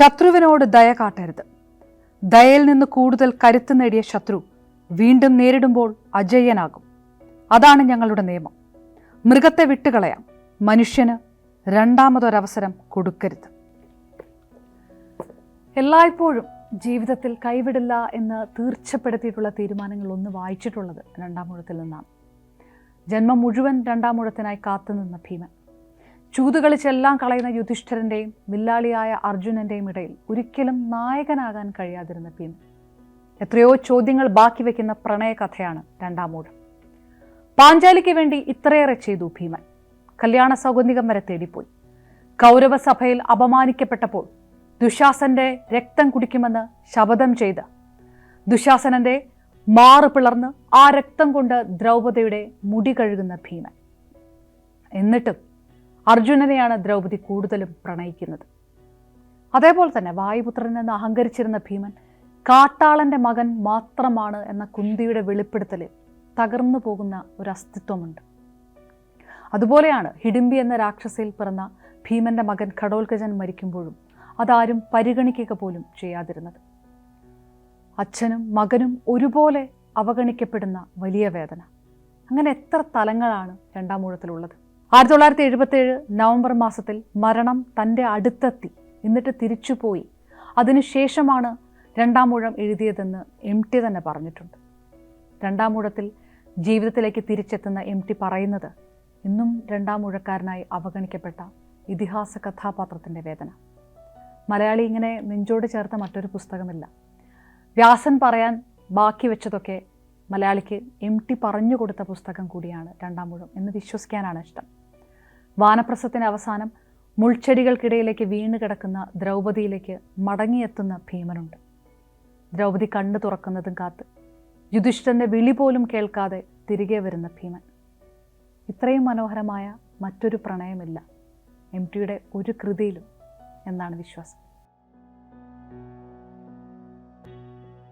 ശത്രുവിനോട് ദയ കാട്ടരുത്. ദയയിൽ നിന്ന് കൂടുതൽ കരുത്ത് നേടിയ ശത്രു വീണ്ടും നേരിടുമ്പോൾ അജയ്യനാകും. അതാണ് ഞങ്ങളുടെ നിയമം. മൃഗത്തെ വിട്ടുകളയാം. മനുഷ്യന് രണ്ടാമതൊരവസരം കൊടുക്കരുത്. എല്ലായ്പ്പോഴും ജീവിതത്തിൽ കൈവിടില്ല എന്ന് തീർച്ചപ്പെടുത്തിയിട്ടുള്ള തീരുമാനങ്ങൾ ഒന്ന് വായിച്ചിട്ടുള്ളത് രണ്ടാമൂഴത്തിൽ നിന്നാണ്. ജന്മം മുഴുവൻ രണ്ടാമൂഴത്തിനായി കാത്തുനിന്ന ഭീമൻ. ചൂതുകളിച്ചെല്ലാം കളയുന്ന യുധിഷ്ഠിരന്റെയും വില്ലാളിയായ അർജുനന്റെയും ഇടയിൽ ഒരിക്കലും നായകനാകാൻ കഴിയാതിരുന്ന ഭീമൻ എത്രയോ ചോദ്യങ്ങൾ ബാക്കി വെക്കുന്ന പ്രണയകഥയാണ് രണ്ടാമൂഴം പാഞ്ചാലിക്ക് വേണ്ടി ഇത്രയേറെ ചെയ്തു ഭീമൻ. കല്യാണ സൗഗന്ധികം വരെ തേടിപ്പോയി. കൗരവസഭയിൽ അപമാനിക്കപ്പെട്ടപ്പോൾ ദുശാസന്റെ രക്തം കുടിക്കുമെന്ന് ശപഥം ചെയ്ത് ദുശാസനന്റെ മാറു പിളർന്ന് ആ രക്തം കൊണ്ട് ദ്രൗപദിയുടെ മുടി കഴുകുന്ന ഭീമൻ. എന്നിട്ടും അർജുനനെയാണ് ദ്രൗപദി കൂടുതലും പ്രണയിക്കുന്നത്. അതേപോലെ തന്നെ വായുപുത്രൻ എന്ന് അഹങ്കരിച്ചിരുന്ന ഭീമൻ കാട്ടാളന്റെ മകൻ മാത്രമാണ് എന്ന കുന്തിയുടെ വെളിപ്പെടുത്തലിൽ തകർന്നു പോകുന്ന ഒരു അസ്തിത്വമുണ്ട്. അതുപോലെയാണ് ഹിഡിംബി എന്ന രാക്ഷസയിൽ പിറന്ന ഭീമന്റെ മകൻ ഘടോൽഗജൻ മരിക്കുമ്പോഴും അതാരും പരിഗണിക്കുക പോലും ചെയ്യാതിരുന്നത്. അച്ഛനും മകനും ഒരുപോലെ അവഗണിക്കപ്പെടുന്ന വലിയ വേദന. അങ്ങനെ എത്ര തലങ്ങളാണ് രണ്ടാം ഊഴത്തിലുള്ളത്? ആയിരത്തി തൊള്ളായിരത്തി എഴുപത്തേഴ് നവംബർ മാസത്തിൽ മരണം തന്റെ അടുത്തെത്തി. എന്നിട്ട് തിരിച്ചുപോയി. അതിനുശേഷമാണ് രണ്ടാം മൂഴം എഴുതിയതെന്ന് എം ടി തന്നെ പറഞ്ഞിട്ടുണ്ട്. രണ്ടാം മൂഴത്തിൽ ജീവിതത്തിലേക്ക് തിരിച്ചെത്തുന്ന എം ടി പറയുന്നത് ഇന്നും രണ്ടാം മുഴക്കാരനായി അവഗണിക്കപ്പെട്ട ഇതിഹാസ കഥാപാത്രത്തിന്റെ വേദന. മലയാളി ഇങ്ങനെ നെഞ്ചോട് ചേർത്ത മറ്റൊരു പുസ്തകമില്ല. വ്യാസൻ പറയാൻ ബാക്കി വെച്ചതൊക്കെ മലയാളിക്ക് എം ടി പറഞ്ഞു കൊടുത്ത പുസ്തകം കൂടിയാണ് രണ്ടാം മുഴം എന്ന് വിശ്വസിക്കാനാണ് ഇഷ്ടം. വാനപ്രസത്തിന്റെ അവസാനം മുൾച്ചെടികൾക്കിടയിലേക്ക് വീണ് കിടക്കുന്ന ദ്രൗപതിയിലേക്ക് മടങ്ങിയെത്തുന്ന ഭീമനുണ്ട്. ദ്രൗപതി കണ്ണു തുറക്കുന്നതും കാത്ത് യുധിഷ്ഠന്റെ വിളി പോലും കേൾക്കാതെ തിരികെ വരുന്ന ഭീമൻ. ഇത്രയും മനോഹരമായ മറ്റൊരു പ്രണയമില്ല. എം ടിയുടെ ഒരു കൃതിയിലും എന്നാണ് വിശ്വാസം.